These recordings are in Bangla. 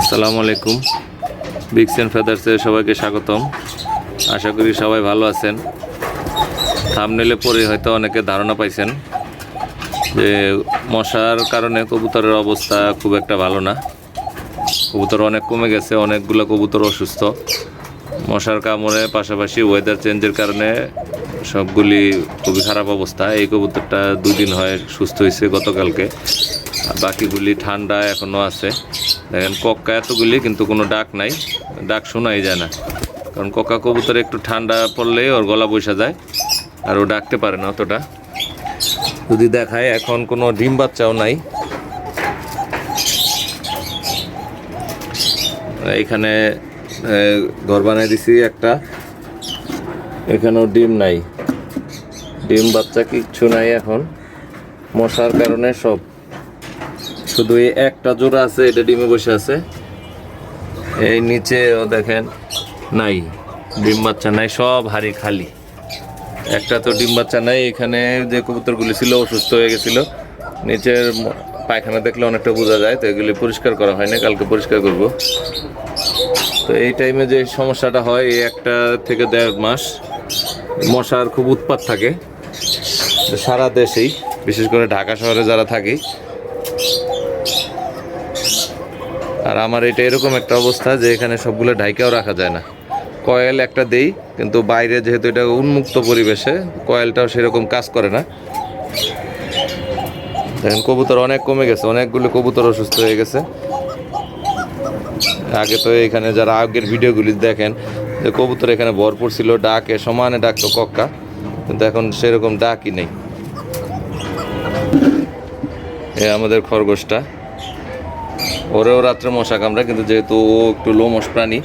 আসসালামু আলাইকুম। বিগস অ্যান্ড ফেদার্সে সবাইকে স্বাগতম। আশা করি সবাই ভালো আছেন। থামনেলে পরে হয়তো অনেকে ধারণা পাইছেন যে মশার কারণে কবুতরের অবস্থা খুব একটা ভালো না। কবুতর অনেক কমে গেছে, অনেকগুলো কবুতর অসুস্থ। মশার কামড়ে পাশাপাশি ওয়েদার চেঞ্জের কারণে সবগুলি খুবই খারাপ অবস্থা। এই কবুতরটা দুদিন হয় সুস্থ হয়েছে গতকালকে। আর বাকিগুলি ঠান্ডা এখনও আছে। দেখেন কক্কা এতগুলি, কিন্তু কোনো ডাক নাই। ডাক শোনাই যায় না। কারণ কক্কা কবুতর একটু ঠান্ডা পড়লেই ওর গলা বসা যায়, আর ও ডাকতে পারে না অতটা। যদি দেখায়, এখন কোনো ডিম বাচ্চাও নাই। এখানে ঘর বানাই দিছি একটা। এখানেও ডিম নাই। ডিম বাচ্চা কিচ্ছু নাই এখন। মশার কারণে সব। শুধু এই একটা জোড়া আছে, এটা ডিমে বসে আছে। এই নিচেও দেখেন, নাই, ডিম বাচ্চা নাই, সব হাড়ি খালি। একটা তো ডিম বাচ্চা নাই, এখানে যে কবুতরগুলি ছিল, অসুস্থ হয়ে গেছিল। নিচের পায়খানা দেখলে অনেকটা বোঝা যায়, তো এগুলি পরিষ্কার করা হয় না কালকে পরিষ্কার করব। তো এই টাইমে যে সমস্যাটা হয়, এই একটা থেকে দেড় মাস, মশার খুব উৎপাত থাকে। সারা দেশেই, বিশেষ করে ঢাকা শহরে যারা থাকি আর আমার এটা এরকম একটা অবস্থা যে এখানে সবগুলো ঢাইকাও রাখা যায় না। কয়েল একটা দেই, কিন্তু বাইরে যেহেতু এটা উন্মুক্ত পরিবেশে, কয়েলটাও সেরকম কাজ করে না। দেখেন, কবুতর অনেক কমে গেছে, অনেকগুলো কবুতর অসুস্থ হয়ে গেছে। আগে তো এখানে যারা আগের ভিডিওগুলি দেখেন, যে কবুতর এখানে ভরপুর ছিল, ডাকে, সমানে ডাকতো কক্কা, কিন্তু এখন সেরকম ডাকই নেই। এ আমাদের খরগোশটা। ওরেও রাত্রে মশা কামড়ায়, কিন্তু যেহেতু ও একটু লোমস প্রাণী,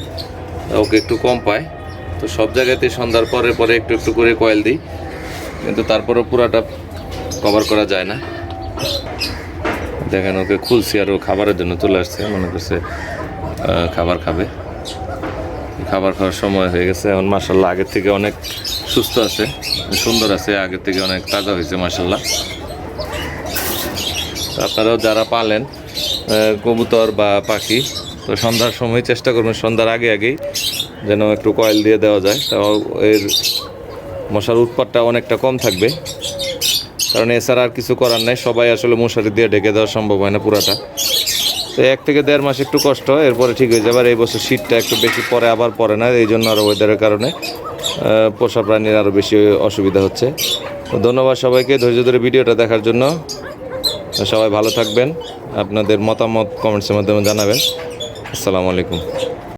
ওকে একটু কম পায়। তো সব জায়গাতেই সন্ধ্যার পরে পরে একটু একটু করে কয়েল দিই, কিন্তু তারপরেও পুরাটা কভার করা যায় না। দেখেন, ওকে খুলছি আর ও খাবারের জন্য চলে আসছে, মনে করছে খাবার খাবে। খাবার খাওয়ার সময় হয়ে গেছে, এখন মাসাল্লাহ আগের থেকে অনেক সুস্থ আছে, সুন্দর আছে, আগের থেকে অনেক তাজা হয়েছে মাসাল্লাহ আপনারাও যারা পালেন কবুতর বা পাখি, তো সন্ধ্যার সময় চেষ্টা করবেন, সন্ধ্যার আগে আগেই যেন একটু কয়েল দিয়ে দেওয়া যায়। তাও এর মশার উৎপাতটা অনেকটা কম থাকবে। কারণ এছাড়া আর কিছু করার নাই, সবাই আসলে মশারি দিয়ে ঢেকে দেওয়া সম্ভব হয় না পুরাটা। তো এক থেকে দেড় মাস একটু কষ্ট, এরপরে ঠিক হয়ে যাবে। আর এই বছর শীতটা একটু বেশি পরে আবার পরে না, এই জন্য আরও ওয়েদারের কারণে পোষা প্রাণীর আরও বেশি অসুবিধা হচ্ছে। ধন্যবাদ সবাইকে ধৈর্য ধরে ভিডিওটা দেখার জন্য। সবাই ভালো থাকবেন। আপনাদের মতামত কমেন্টসের মাধ্যমে জানাবেন। আসসালামু আলাইকুম।